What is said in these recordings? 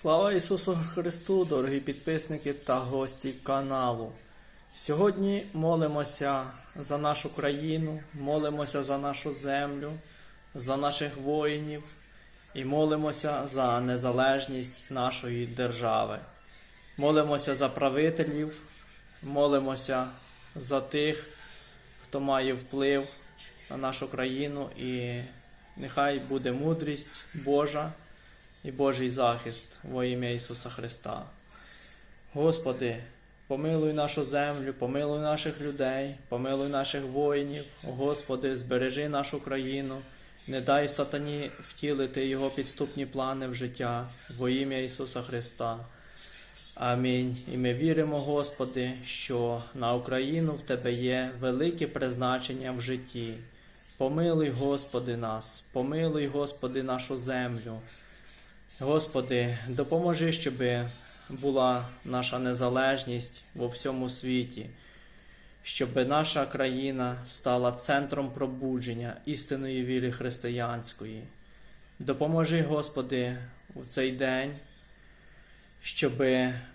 Слава Ісусу Христу, дорогі підписники та гості каналу. Сьогодні молимося за нашу країну, молимося за нашу землю, за наших воїнів і молимося за незалежність нашої держави. Молимося за правителів, молимося за тих, хто має вплив на нашу країну, і нехай буде мудрість Божа і Божий захист во ім'я Ісуса Христа. Господи, помилуй нашу землю, помилуй наших людей, помилуй наших воїнів, Господи, збережи нашу країну, не дай сатані втілити його підступні плани в життя во ім'я Ісуса Христа. Амінь. І ми віримо, Господи, що на Україну в Тебе є велике призначення в житті. Помилуй, Господи, нас, помилуй, Господи, нашу землю. Господи, допоможи, щоб була наша незалежність во всьому світі, щоб наша країна стала центром пробудження істинної віри християнської. Допоможи, Господи, у цей день, щоб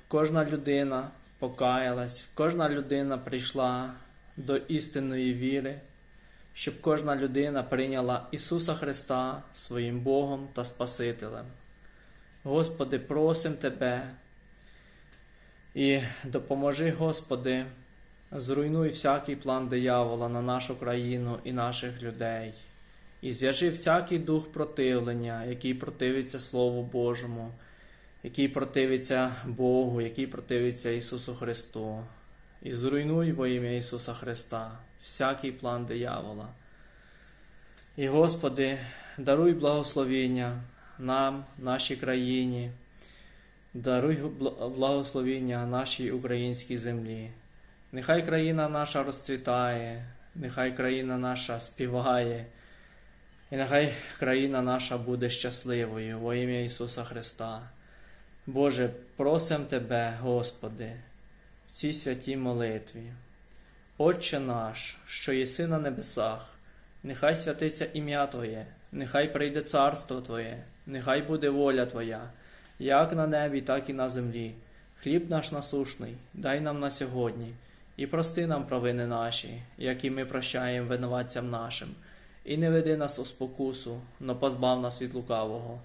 кожна людина покаялась, кожна людина прийшла до істинної віри, щоб кожна людина прийняла Ісуса Христа своїм Богом та Спасителем. Господи, просим Тебе і допоможи, Господи, зруйнуй всякий план диявола на нашу країну і наших людей, і зв'яжи всякий дух противлення, який противиться Слову Божому, який противиться Богу, який противиться Ісусу Христу, і зруйнуй во ім'я Ісуса Христа всякий план диявола. І, Господи, даруй благословення нам, нашій країні, даруй бл- благословення нашій українській землі. Нехай країна наша розцвітає, нехай країна наша співає, і нехай країна наша буде щасливою во ім'я Ісуса Христа. Боже, просим Тебе, Господи, в цій святій молитві. Отче наш, що єси на небесах, нехай святиться ім'я Твоє, нехай прийде царство Твоє, нехай буде воля Твоя, як на небі, так і на землі. Хліб наш насушний, дай нам на сьогодні, і прости нам провини наші, як і ми прощаємо винуватцям нашим, і не веди нас у спокусу, но позбав нас від лукавого.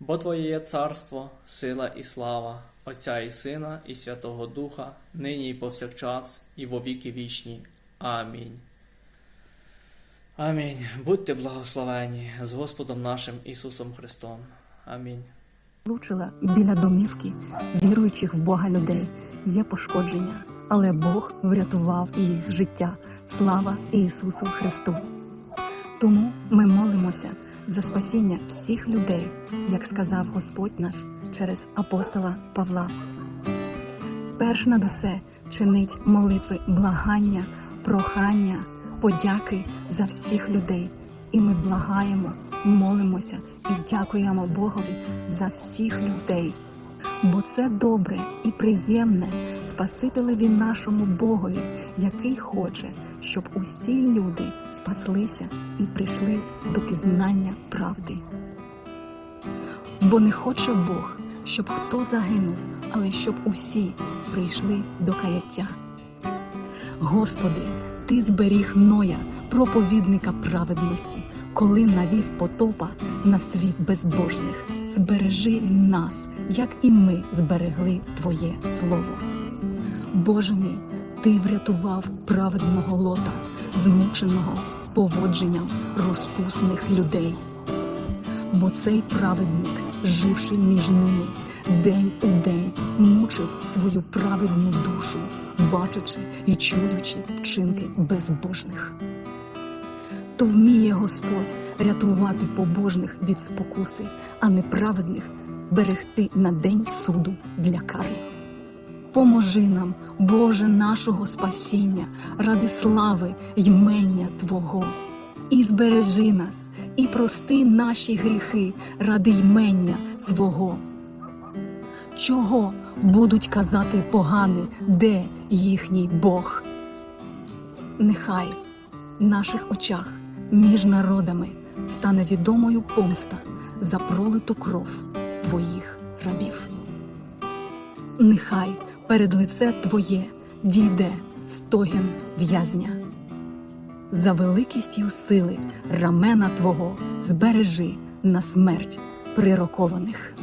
Бо Твоє є царство, сила і слава, Отця і Сина, і Святого Духа, нині і повсякчас, і во віки вічні. Амінь. Амінь. Будьте благословені з Господом нашим Ісусом Христом. Амінь. Влучила біля домівки віруючих в Бога людей. Є пошкодження, але Бог врятував їх життя. Слава Ісусу Христу! Тому ми молимося за спасіння всіх людей, як сказав Господь наш через апостола Павла. Перш над усе чинить молитви благання, прохання, подяки за всіх людей. І ми благаємо, молимося і дякуємо Богові за всіх людей. Бо це добре і приємне Спасителеві нашому Богові, який хоче, щоб усі люди спаслися і прийшли до пізнання правди. Бо не хоче Бог, щоб хто загинув, але щоб усі прийшли до каяття. Господи, Ти зберіг Ноя, проповідника праведності, коли навів потопа на світ безбожних. Збережи нас, як і ми зберегли Твоє Слово. Боже мій, Ти врятував праведного лота, змученого поводженням розпусних людей. Бо цей праведник, живши між ними, день у день мучив свою праведну душу, бачачи і чуючи вчинки безбожних. То вміє Господь рятувати побожних від спокуси, а неправедних берегти на день суду для кари. Поможи нам, Боже нашого спасіння, ради слави ймення Твого, і збережи нас, і прости наші гріхи ради ймення свого. Чого будуть казати погани, де їхній Бог? Нехай в наших очах між народами стане відомою помста за пролиту кров твоїх рабів. нехай перед лице Твоє дійде стогін в'язня. За великістю сили рамена Твого збережи на смерть прирокованих.